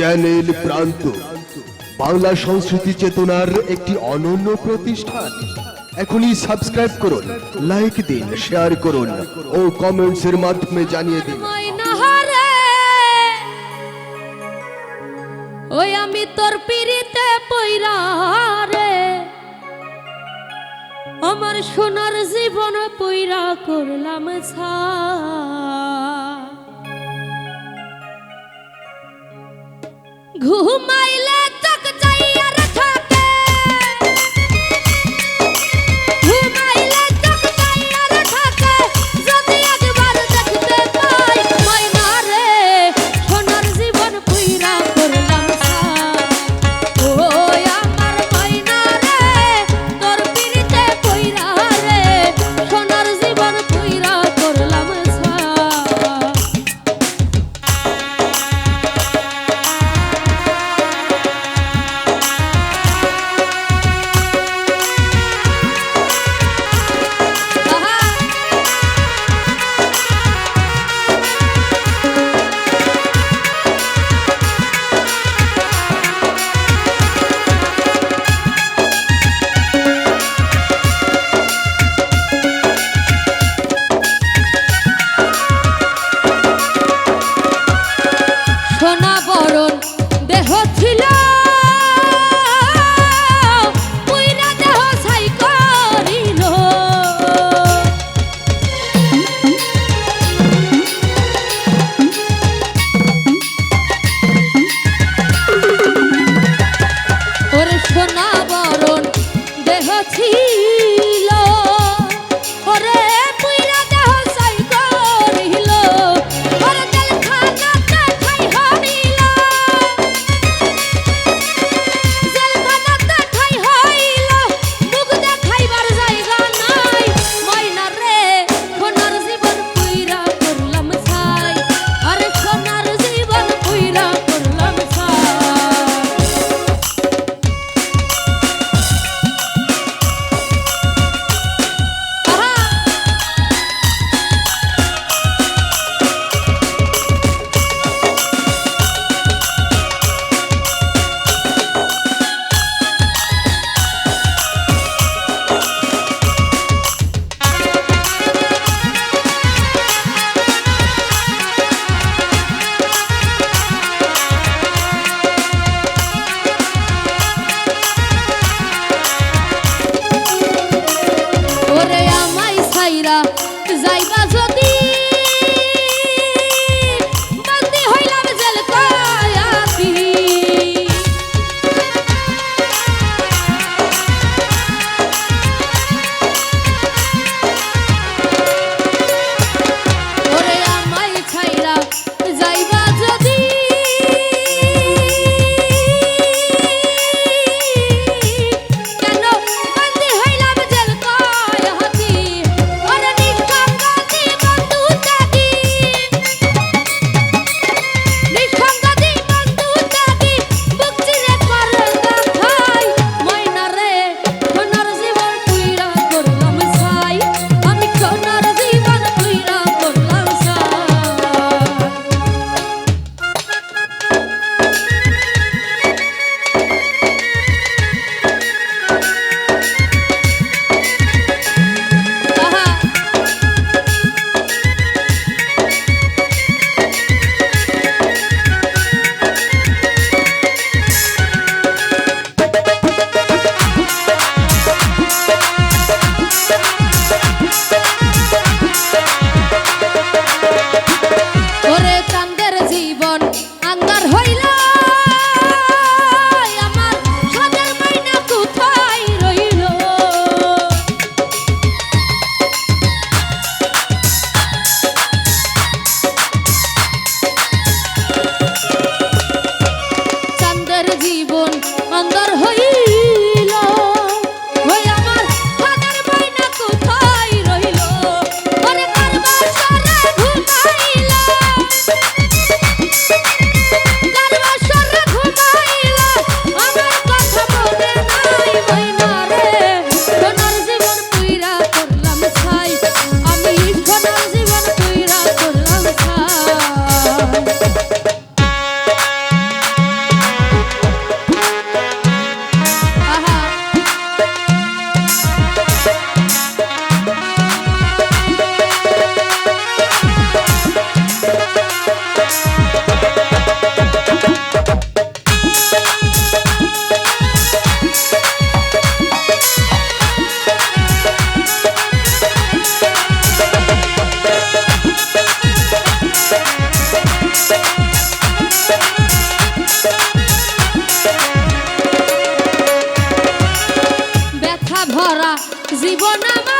Channel প্রান্ত। বাংলা সংস্কৃতি চেতনার একটি অনন্য প্রতিষ্ঠান। এখনই সাবস্ক্রাইব করুন লাইক দিন শেয়ার করুন ও কমেন্টস এর মাধ্যমে জানিয়ে দিন। ওই আমি তোর পিড়িতে পইরা রে আমার সোনার জীবন পইরা করলাম ছা ঘুমাইলে সরল দেহ ছিল। ভরা জীবন আমার।